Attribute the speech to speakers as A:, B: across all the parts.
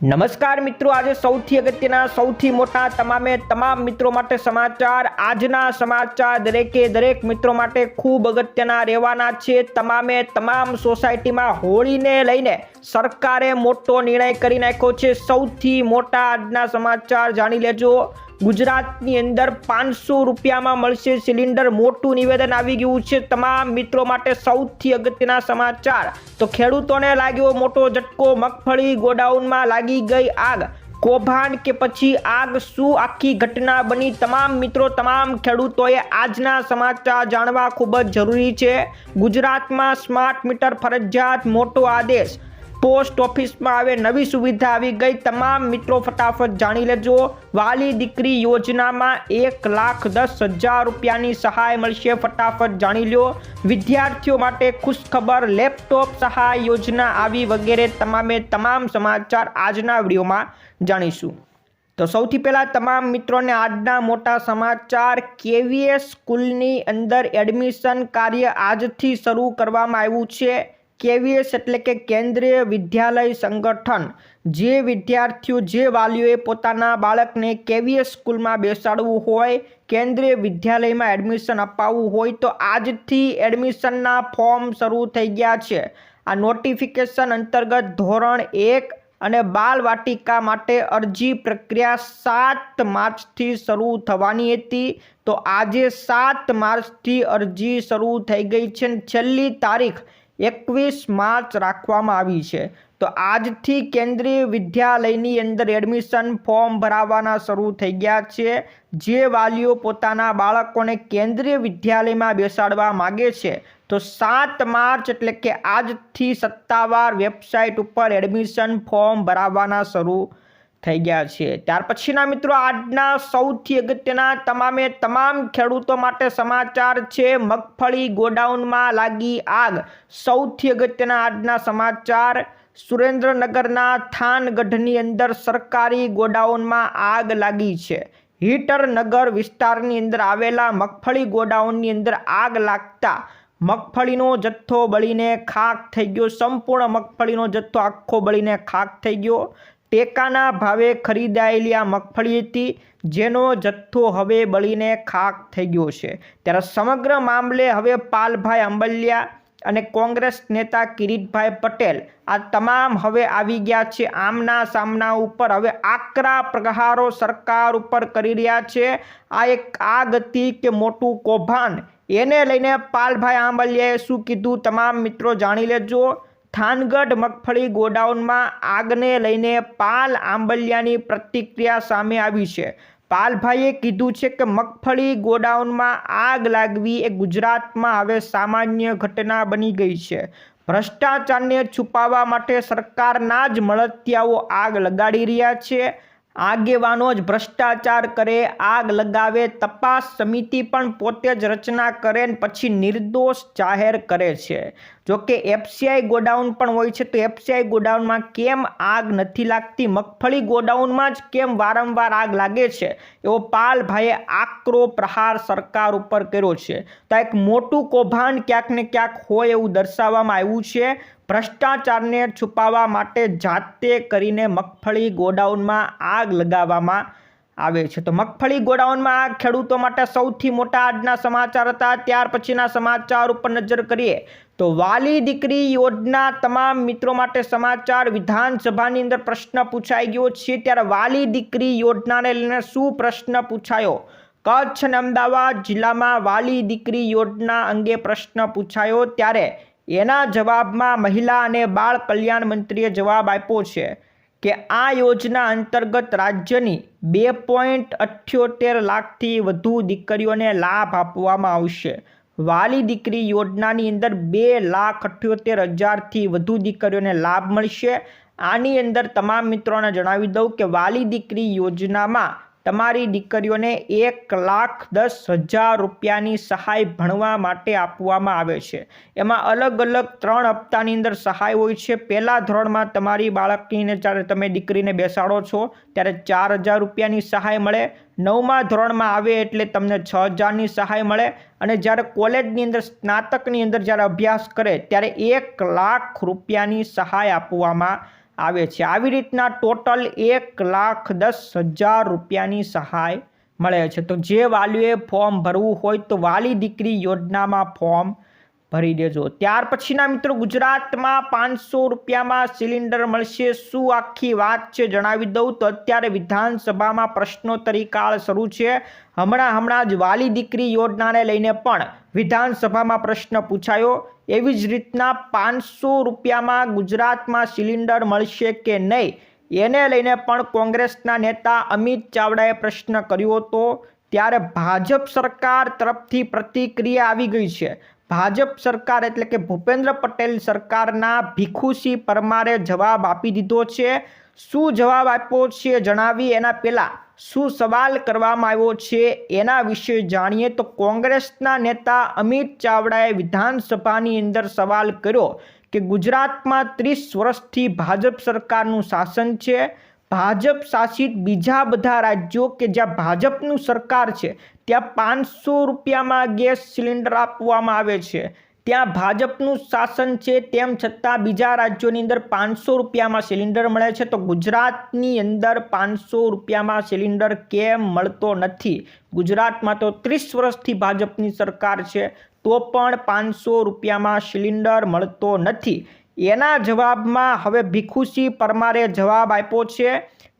A: નમસ્કાર મિત્રો, આજે સૌથી અગત્યના, સૌથી મોટા, તમામે તમામ મિત્રો માટે સમાચાર, આજના સમાચાર દરેકે દરેક મિત્રો માટે ખૂબ અગત્યના રહેવાના છે. તમામે તમામ સોસાયટીમાં હોળીને લઈને સરકારે મોટો નિર્ણય કરી નાખ્યો છે. સૌથી મોટા આજના સમાચાર જાણી લેજો. ગુજરાતની અંદર પાંચસો રૂપિયામાં મળશે સિલિન્ડર. મોટું નિવેદન આવી ગયું છે તમામ મિત્રો માટે સૌથી અગત્યના સમાચાર. તો ખેડૂતોને લાગ્યો મોટો ઝટકો. મગફળી ગોડાઉનમાં લાગી ગઈ આગ. કૌભાંડ કે પછી આગ? શું આખી ઘટના બની? તમામ મિત્રો, તમામ ખેડૂતોએ આજના સમાચાર જાણવા ખૂબ જ જરૂરી છે. ગુજરાતમાં સ્માર્ટ મીટર ફરજિયાત મોટો આદેશ. પોસ્ટ ઓફિસમાં હવે નવી સુવિધા આવી ગઈ. તમામ મિત્રો ફટાફટ જાણી લેજો. વાલી દીકરી યોજનામાં એક લાખ દસ હજાર રૂપિયાની સહાય મળશે. ફટાફટ જાણી લો વિદ્યાર્થીઓ માટે ખુશખબર, લેપટોપ સહાય યોજના આવી વગેરે તમામે તમામ સમાચાર આજના વિડીયોમાં જાણીશું. તો સૌથી પહેલાં તમામ મિત્રોને આજના મોટા સમાચાર. કેવીએસ સ્કૂલની અંદર એડમિશન કાર્ય આજથી શરૂ કરવામાં આવ્યું છે. કેવીએસ એટલે કે કેન્દ્રીય વિદ્યાલય સંગઠન. જે વિદ્યાર્થીઓ, જે વાલીઓએ પોતાના બાળકને કેવીએસ સ્કૂલમાં બેસાડવું હોય, કેન્દ્રીય વિદ્યાલયમાં એડમિશન અપાવવું હોય, તો આજથી એડમિશનના ફોર્મ શરૂ થઈ ગયા છે. આ નોટિફિકેશન અંતર્ગત ધોરણ એક અને બાલ વાટિકા માટે અરજી પ્રક્રિયા સાત માર્ચથી શરૂ થવાની હતી. તો આજે સાત માર્ચથી અરજી શરૂ થઈ ગઈ છે. છેલ્લી તારીખ એકવીસ માર્ચ રાખવામાં આવી છે. તો આજથી કેન્દ્રીય વિદ્યાલયની અંદર એડમિશન ફોર્મ ભરાવાના શરૂ થઈ ગયા છે. જે વાલીઓ પોતાના બાળકોને કેન્દ્રીય વિદ્યાલયમાં બેસાડવા માગે છે. તો સાત માર્ચ એટલે કે આજથી સત્તાવાર વેબસાઇટ ઉપર એડમિશન ફોર્મ ભરાવાના શરૂ થઈ ગયા છે. ત્યાર પછીના મિત્રો, આજના સૌથી અગત્યના તમામે તમામ ખેડૂતો માટે સમાચાર છે, મગફળી ગોડાઉનમાં લાગી આગ. સૌથી અગત્યના આજના સમાચાર, સુરેન્દ્રનગરના થાનગઢની અંદર સરકારી ગોડાઉનમાં આગ લાગી છે. હીટરનગર વિસ્તારની અંદર આવેલા મગફળી ગોડાઉનની અંદર આગ લાગતા મગફળીનો જથ્થો બળીને ખાક થઈ ગયો. સંપૂર્ણ મગફળીનો જથ્થો આખો બળીને ખાક થઈ ગયો. ટેકાના ભાવે ખરીદાયેલી આ મગફળી હતી, જેનો જથ્થો હવે બળીને ખાક થઈ ગયો છે. ત્યારે સમગ્ર મામલે હવે પાલભાઈ અંબલિયા અને કોંગ્રેસ નેતા કિરીટભાઈ પટેલ આ તમામ હવે આવી ગયા છે. આમના સામના ઉપર હવે આકરા પ્રહારો સરકાર ઉપર કરી રહ્યા છે. આ એક આ ગતિ કે મોટું કૌભાંડ? એને લઈને પાલભાઈ આંબલિયાએ શું કીધું? તમામ મિત્રો જાણી લેજો. થાનગઢ મગફળી ગોડાઉનમાં આગને લઈને પાલ આંબલિયાની પ્રતિક્રિયા સામે આવી છે. પાલભાઈએ કીધું છે કે મગફળી ગોડાઉનમાં આગ લાગવી એ ગુજરાતમાં હવે સામાન્ય ઘટના બની ગઈ છે. ભ્રષ્ટાચારને છુપાવવા માટે સરકારના જ મળતિયાઓ આગ લગાડી રહ્યા છે. આગેવાનો જ ભ્રષ્ટાચાર કરે, આગ લગાવે, તપાસ સમિતિ પણ પોતે જ રચના કરે ને પછી નિર્દોષ જાહેર કરે છે. જો કે એફસીઆઈ ગોડાઉન પણ હોય છે, તો એફસીઆઈ ગોડાઉનમાં કેમ આગ નથી લાગતી? મગફળી ગોડાઉનમાં જ કેમ વારંવાર આગ લાગે છે? એવો પાલભાઈએ આકરો પ્રહાર સરકાર ઉપર કર્યો છે. તો એક મોટું કૌભાંડ ક્યાંક ને ક્યાંક હોય એવું દર્શાવવામાં આવ્યું છે. ભ્રષ્ટાચારને છુપાવવા માટે જાતે કરીને મગફળી ગોડાઉનમાં આગ લગાવવામાં આવે છે. તો મગફળી ગોડાઉનમાં આગ ખેડૂતો માટે સૌથી મોટા આજના સમાચાર હતા. ત્યાર પછીના સમાચાર ઉપર નજર કરીએ તો વાલી દીકરી યોજના તમામ મિત્રો માટે સમાચાર વિધાનસભાની અંદર પ્રશ્ન પૂછાઈ ગયો છે. ત્યારે વાલી દીકરી યોજનાને લઈને શું પ્રશ્ન પૂછાયો? કચ્છ અને અમદાવાદ જિલ્લામાં વાલી દીકરી યોજના અંગે પ્રશ્ન પૂછાયો. ત્યારે એના જવાબમાં મહિલા અને બાળ કલ્યાણ મંત્રીએ જવાબ આપ્યો છે કે આ યોજના અંતર્ગત રાજ્યની બે પોઈન્ટ અઠ્યોતેર લાખથી વધુ દીકરીઓને લાભ આપવામાં આવશે. વાલી દીકરી યોજનાની અંદર બે લાખ અઠ્યોતેર હજારથી વધુ દીકરીઓને લાભ મળશે. આની અંદર તમામ મિત્રોને જણાવી દઉં કે વાલી દીકરી યોજનામાં તમારી દીકરીઓને એક લાખ દસ હજાર રૂપિયાની સહાય ભણવા માટે આપવામાં આવે છે. એમાં અલગ અલગ ત્રણ હપ્તાની અંદર સહાય હોય છે. પહેલા ધોરણમાં તમારી બાળકીને જ્યારે તમે દીકરીને બેસાડો છો, ત્યારે ચાર હજાર રૂપિયાની સહાય મળે. નવમા ધોરણમાં આવે એટલે તમને છ હજારની સહાય મળે. અને જ્યારે કોલેજની અંદર, સ્નાતકની અંદર જ્યારે અભ્યાસ કરે, ત્યારે એક લાખ રૂપિયાની સહાય આપવામાં આવે છે. આવી રીતના ટોટલ એક લાખ દસ હજાર રૂપિયાની સહાય મળે છે. તો જે વાલીએ ફોર્મ ભરવું હોય તો વાલી દીકરી યોજનામાં ફોર્મ ભરી દેજો. ત્યાર પછીના મિત્રો ગુજરાતમાં પાંચસો રૂપિયામાં સિલિન્ડર મળશે. શું આખી વાત છે જણાવી દઉં તો અત્યારે વિધાનસભામાં પ્રશ્નોત્તરી કાળ શરૂ છે. હમણાં હમણાં જ વાલી દીકરી યોજનાને લઈને પણ વિધાનસભામાં પ્રશ્ન પૂછાયો. એવી જ રીતના પાંચસો રૂપિયામાં ગુજરાતમાં સિલિન્ડર મળશે કે નહીં? એને લઈને પણ કોંગ્રેસના નેતા અમિત ચાવડાએ પ્રશ્ન કર્યો હતો. ત્યારે ભાજપ સરકાર તરફથી પ્રતિક્રિયા આવી ગઈ છે. ભાજપ સરકાર એટલે કે ભૂપેન્દ્ર પટેલ સરકારના ભીખુસિંહ પરમારે જવાબ આપી દીધો છે. શું જવાબ આપ્યો છે જણાવી એના પહેલાં શું સવાલ કરવામાં આવ્યો છે એના વિશે જાણીએ તો કોંગ્રેસના નેતા અમિત ચાવડાએ વિધાનસભાની અંદર સવાલ કર્યો કે ગુજરાતમાં ત્રીસ વર્ષથી ભાજપ સરકારનું શાસન છે, ભાજપ શાસિત બીજા બધા રાજ્યો કે જ્યાં ભાજપનું સરકાર છે, ત્યાં પાંચસો રૂપિયામાં ગેસ સિલિન્ડર આપવામાં આવે છે. ત્યાં ભાજપનું શાસન છે, તેમ છતાં બીજા રાજ્યોની અંદર પાંચસો રૂપિયામાં સિલિન્ડર મળે છે. તો ગુજરાતની અંદર પાંચસો રૂપિયામાં સિલિન્ડર કેમ મળતો નથી? ગુજરાતમાં તો ત્રીસ વર્ષથી ભાજપની સરકાર છે, તો પણ પાંચસો રૂપિયામાં સિલિન્ડર મળતો નથી. એના જવાબમાં હવે ભીખુસિંહ પરમારે જવાબ આપ્યો છે.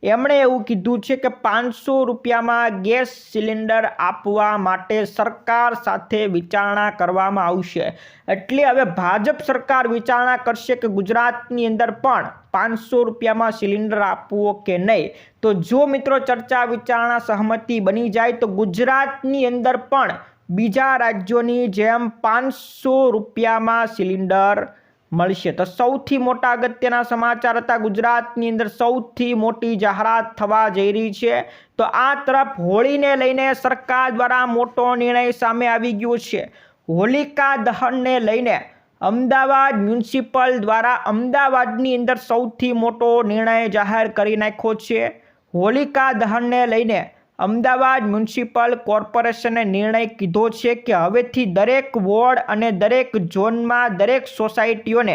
A: એમણે એવું કીધું છે કે પાંચસો રૂપિયામાં ગેસ સિલિન્ડર આપવા માટે સરકાર સાથે વિચારણા કરવામાં આવશે. એટલે હવે ભાજપ સરકાર વિચારણા કરશે કે ગુજરાતની અંદર પણ પાંચસો રૂપિયામાં સિલિન્ડર આપવો કે નહીં. તો જો મિત્રો ચર્ચા વિચારણા સહમતિ બની જાય તો ગુજરાતની અંદર પણ બીજા રાજ્યોની જેમ પાંચસો રૂપિયામાં સિલિન્ડર મળશે. તો સૌથી મોટા અગત્યના સમાચાર હતા ગુજરાતની અંદર સૌથી મોટી જાહેરાત થવા જઈ રહી છે. તો આ તરફ હોળીને લઈને સરકાર દ્વારા મોટો નિર્ણય સામે આવી ગયો છે. હોલિકા દહનને લઈને અમદાવાદ મ્યુનિસિપલ દ્વારા અમદાવાદની અંદર સૌથી મોટો નિર્ણય જાહેર કરી નાખ્યો છે. હોલિકા દહનને લઈને અમદાવાદ મ્યુનિસિપલ કોર્પોરેશને નિર્ણય કીધો છે કે હવેથી દરેક વોર્ડ અને દરેક ઝોનમાં દરેક સોસાયટીઓને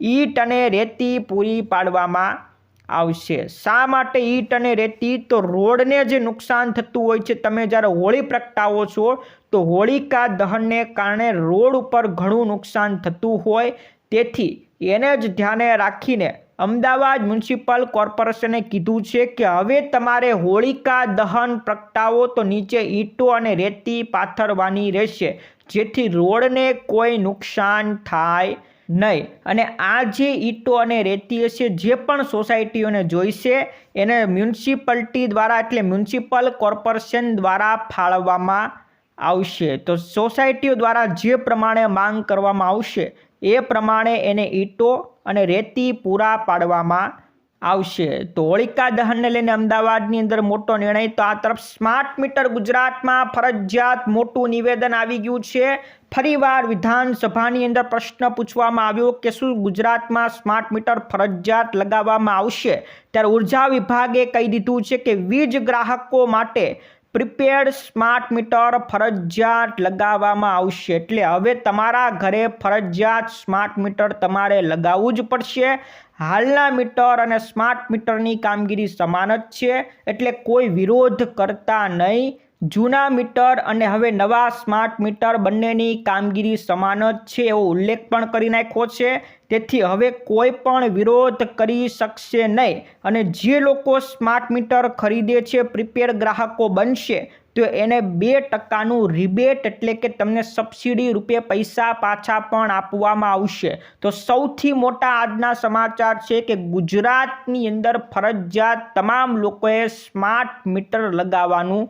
A: ઈટ અને રેતી પૂરી પાડવામાં આવશે. શા માટે ઈટ અને રેતી? તો રોડને જે નુકસાન થતું હોય છે. તમે જ્યારે હોળી પ્રગટાવો છો, તો હોળિકા દહનને કારણે રોડ ઉપર ઘણું નુકસાન થતું હોય. તેથી એને જ ધ્યાને રાખીને અમદાવાદ મ્યુનિસિપલ કોર્પોરેશને કીધું છે કે હવે તમારે હોળિકા દહન પ્રગટાવો તો નીચે ઈંટો અને રેતી પાથરવાની રહેશે. જેથી રોડને કોઈ નુકસાન થાય નહીં. અને આ જે ઈંટો અને રેતી હશે, જે પણ સોસાયટીઓને જોઈશે, એને મ્યુનિસિપાલિટી દ્વારા એટલે મ્યુનિસિપલ કોર્પોરેશન દ્વારા ફાળવવામાં આવશે. તો સોસાયટીઓ દ્વારા જે પ્રમાણે માંગ કરવામાં આવશે, એ પ્રમાણે એને ઈંટો અને રેતી પૂરા પાડવામાં આવશે. તો હોળિકા દહનને લઈને અમદાવાદની અંદર મોટો નિર્ણય. તો આ તરફ સ્માર્ટ મીટર ગુજરાતમાં ફરજિયાત મોટું નિવેદન આવી ગયું છે. ફરીવાર વિધાનસભાની અંદર પ્રશ્ન પૂછવામાં આવ્યો કે શું ગુજરાતમાં સ્માર્ટ મીટર ફરજિયાત લગાવવામાં આવશે? ત્યારે ઊર્જા વિભાગે કહી દીધું છે કે વીજ ગ્રાહકો માટે પ્રિપેર્ડ સ્માર્ટ મીટર ફરજિયાત લગાવવામાં આવશે. એટલે હવે તમારા ઘરે ફરજિયાત સ્માર્ટ મીટર તમારે લગાવવું જ પડશે. હાલના મીટર અને સ્માર્ટ મીટરની કામગીરી સમાન જ છે. એટલે કોઈ વિરોધ કરતા નહીં. જૂના મીટર અને હવે નવા સ્માર્ટ મીટર બંનેની કામગીરી સમાન જ છે એવો ઉલ્લેખ પણ કરી નાખ્યો છે. તેથી હવે કોઈ પણ વિરોધ કરી શકશે નહીં અને જે લોકો સ્માર્ટ મીટર ખરીદે છે પ્રિપેર ગ્રાહકો બનશે, તો એને બે ટકાનું રિબેટ એટલે કે તમને સબસિડી રૂપે પૈસા પાછા પણ આપવામાં આવશે. તો સૌથી મોટા આજના સમાચાર છે કે ગુજરાતની અંદર ફરજિયાત તમામ લોકોએ સ્માર્ટ મીટર લગાવવાનું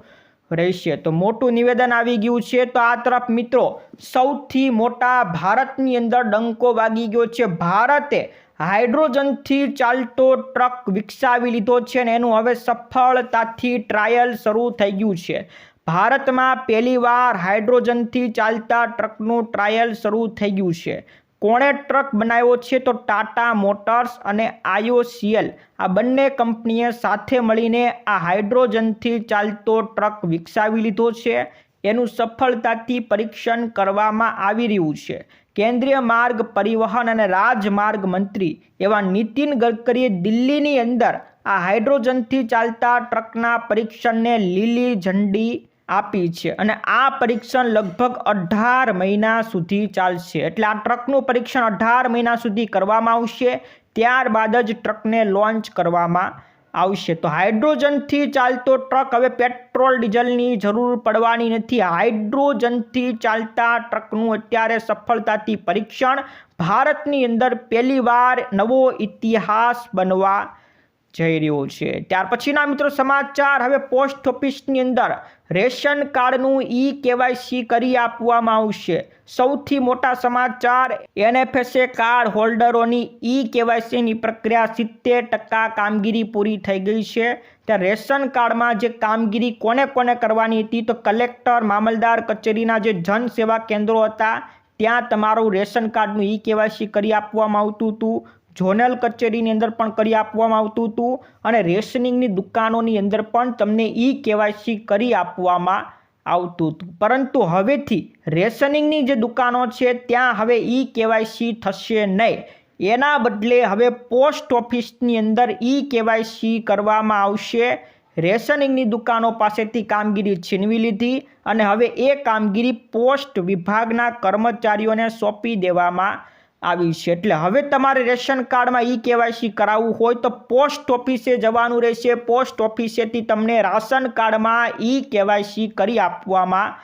A: રહેશે. તો મોટું નિવેદન આવી ગયું છે. તો આ તરફ મિત્રો સૌથી મોટા ભારતની અંદર ડંકો વાગી ગયો છે. ભારતે હાઇડ્રોજનથી ચાલતો ટ્રક વિકસાવી લીધો છે અને એનું હવે સફળતાથી ટ્રાયલ શરૂ થઈ ગયું છે. ભારતમાં પહેલીવાર હાઇડ્રોજનથી ચાલતા ટ્રકનું ટ્રાયલ શરૂ થઈ ગયું છે. કોણે ટ્રક બનાવ્યો છે તો ટાટા મોટર્સ અને આઈઓસીએલ. આ બંને કંપનીએ સાથે મળીને આ હાઇડ્રોજનથી ચાલતો ટ્રક વિકસાવી લીધો છે. એનું સફળતાથી પરીક્ષણ કરવામાં આવી રહ્યું છે. કેન્દ્રીય માર્ગ પરિવહન અને રાજમાર્ગ મંત્રી એવા નીતિન ગડકરીએ દિલ્હીની અંદર આ હાઇડ્રોજનથી ચાલતા ટ્રકના પરીક્ષણને લીલી ઝંડી આપી છે અને આ પરીક્ષણ લગભગ અઢાર મહિના સુધી ચાલશે. એટલે આ ટ્રકનું પરીક્ષણ અઢાર મહિના સુધી કરવામાં આવશે. ત્યારબાદ જ ટ્રકને લોન્ચ કરવામાં આવશે. તો હાઇડ્રોજનથી ચાલતો ટ્રક હવે પેટ્રોલ ડીઝલની જરૂર પડવાની નથી. હાઇડ્રોજનથી ચાલતા ટ્રકનું અત્યારે સફળતાથી પરીક્ષણ ભારતની અંદર પહેલીવાર નવો ઇતિહાસ બનવા જઈ રહ્યો છે. ત્યાર પછીના મિત્રો સમાચાર. હવે પોસ્ટ ઓફિસની અંદર રેશન કાર્ડનું ઈ કેવાયસી કરી આપવામાં આવશે. સૌથી મોટા સમાચાર, એનએફએસએ કાર્ડ હોલ્ડરોની ઈ કેવાયસીની પ્રક્રિયા સિત્તેર ટકા કામગીરી પૂરી થઈ ગઈ છે. ત્યાં રેશન કાર્ડમાં જે કામગીરી કોને કોને કરવાની હતી તો કલેક્ટર, મામલદાર કચેરીના જે જન સેવા કેન્દ્રો હતા, ત્યાં તમારું રેશન કાર્ડનું ઈ કેવાયસી કરી આપવામાં આવતું હતું. ઝોનલ કચેરીની અંદર પણ કરી આપવામાં આવતું હતું અને રેશનિંગની દુકાનોની અંદર પણ તમને ઈ કેવાયસી કરી આપવામાં આવતું હતું. પરંતુ હવેથી રેશનિંગની જે દુકાનો છે, ત્યાં હવે ઈ કેવાયસી થશે નહીં. એના બદલે હવે પોસ્ટ ઓફિસની અંદર ઈ કેવાયસી કરવામાં આવશે. રેશનિંગની દુકાનો પાસેથી કામગીરી છીનવી લીધી અને હવે એ કામગીરી પોસ્ટ વિભાગના કર્મચારીઓને સોંપી દેવામાં આવી છે. એટલે હવે તમારે રેશન કાર્ડમાં ઈ કેવાયસી કરાવવું હોય તો પોસ્ટ ઓફિસે જવાનું રહેશે. પોસ્ટ ઓફિસેથી તમને રાશન કાર્ડમાં ઈ કેવાયસી કરી આપવામાં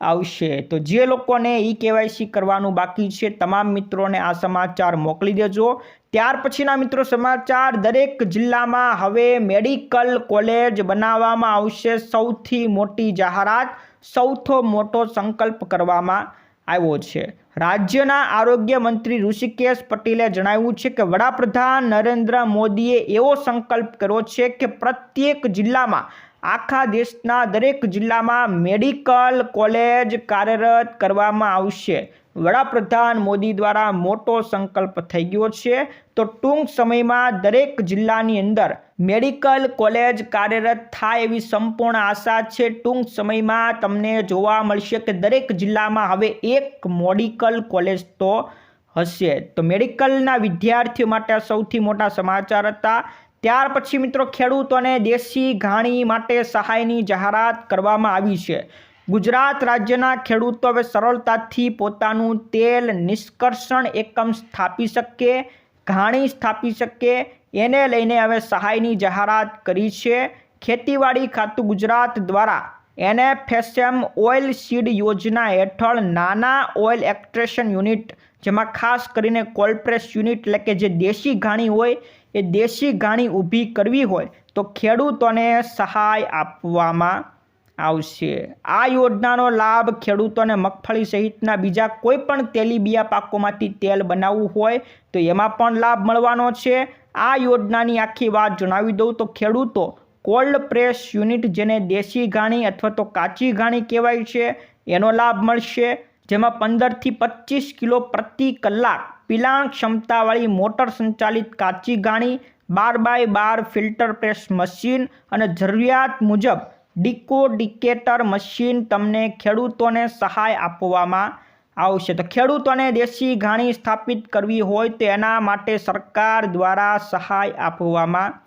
A: આવશે. તો જે લોકોને ઈ કેવાયસી કરવાનું બાકી છે, તમામ મિત્રોને આ સમાચાર મોકલી દેજો. ત્યાર પછીના મિત્રો સમાચાર, દરેક જિલ્લામાં હવે મેડિકલ કોલેજ બનાવવામાં આવશે. સૌથી મોટી જાહેરાત, સૌથી મોટો સંકલ્પ કરવામાં આવ્યો છે. રાજ્યના આરોગ્ય મંત્રી ઋષિકેશ પટેલે જણાવ્યું છે કે વડાપ્રધાન નરેન્દ્ર મોદીએ એવો સંકલ્પ કર્યો છે કે પ્રત્યેક જિલ્લામાં, આખા દેશના દરેક જિલ્લામાં મેડિકલ કોલેજ કાર્યરત કરવામાં આવશે. વડાપ્રધાન મોદી દ્વારા મોટો સંકલ્પ થઈ ગયો છે. તો ટૂંક સમયમાં દરેક જિલ્લાની અંદર મેડિકલ કોલેજ કાર્યરત થાય એવી સંપૂર્ણ આશા છે. ટૂંક સમયમાં તમને જોવા મળશે કે દરેક જિલ્લામાં હવે એક મેડિકલ કોલેજ તો હશે. તો મેડિકલના વિદ્યાર્થીઓ માટે સૌથી મોટા સમાચાર હતા. ત્યાર પછી મિત્રો ખેડૂતોને દેશી ઘાણી માટે સહાયની જાહેરાત કરવામાં આવી છે. ગુજરાત રાજ્યના ખેડૂતો હવે સરળતાથી પોતાનું તેલ નિષ્કર્ષણ એકમ સ્થાપી શકે, ઘાણી સ્થાપી શકે. એને લઈને હવે સહાયની જાહેરાત કરી છે ખેતીવાડી ખાતું ગુજરાત દ્વારા. એનએફએસએમ ઓઇલ સીડ યોજના હેઠળ નાના ઓઇલ એક્ટ્રેશન યુનિટ, જેમાં ખાસ કરીને કોલ્પ્રેસ યુનિટ એટલે કે જે દેશી ઘાણી હોય, એ દેશી ઘાણી ઊભી કરવી હોય તો ખેડૂતોને સહાય આપવામાં આવશે. આ યોજનાનો લાભ ખેડૂતોને મગફળી સહિતના બીજા કોઈ પણ તેલીબિયા પાકોમાંથી તેલ બનાવવું હોય તો એમાં પણ લાભ મળવાનો છે. આ યોજનાની આખી વાત જણાવી દઉં તો ખેડૂતો કોલ્ડ પ્રેસ યુનિટ જેને દેશી ઘાણી અથવા તો કાચી ઘાણી કહેવાય છે, એનો લાભ મળશે, જેમાં પંદરથી પચીસ કિલો પ્રતિ કલાક પિલાણ ક્ષમતાવાળી મોટર સંચાલિત કાચી ઘાણી, બાર બાય બાર ફિલ્ટર પ્રેસ મશીન અને જરૂરિયાત મુજબ ડિકોડિકેટર મશીન તમને ખેડૂતોને સહાય આપવામાં આવશે. તો ખેડૂતોને દેશી ઘાણી સ્થાપિત કરવી હોય તો એના માટે સરકાર દ્વારા સહાય આપવામાં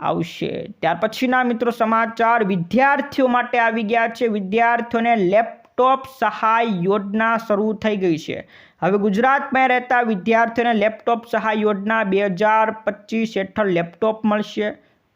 A: આવશે. ત્યાર પછીના મિત્રો સમાચાર. વિદ્યાર્થીઓ માટે આવી ગયા છે. વિદ્યાર્થીઓને લેપટોપ સહાય યોજના શરૂ થઈ ગઈ છે. હવે ગુજરાતમાં રહેતા વિદ્યાર્થીઓને લેપટોપ સહાય યોજના બે હજાર પચીસ હેઠળ લેપટોપ મળશે.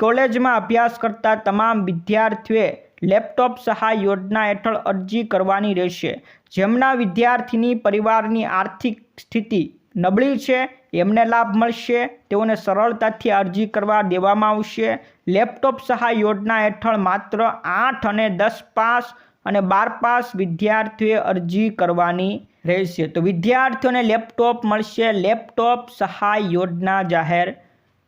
A: કોલેજમાં અભ્યાસ કરતા તમામ વિદ્યાર્થીઓએ લેપટોપ સહાય યોજના હેઠળ અરજી કરવાની રહેશે. જેમના વિદ્યાર્થીની પરિવારની આર્થિક સ્થિતિ નબળી છે, એમને લાભ મળશે, તેઓને સરળતાથી અરજી કરવા દેવામાં આવશે. લેપટોપ સહાય યોજના હેઠળ માત્ર આઠ અને દસ પાસ અને બાર પાસ વિદ્યાર્થીઓએ અરજી કરવાની રહેશે. તો વિદ્યાર્થીઓને લેપટોપ મળશે. લેપટોપ સહાય યોજના જાહેર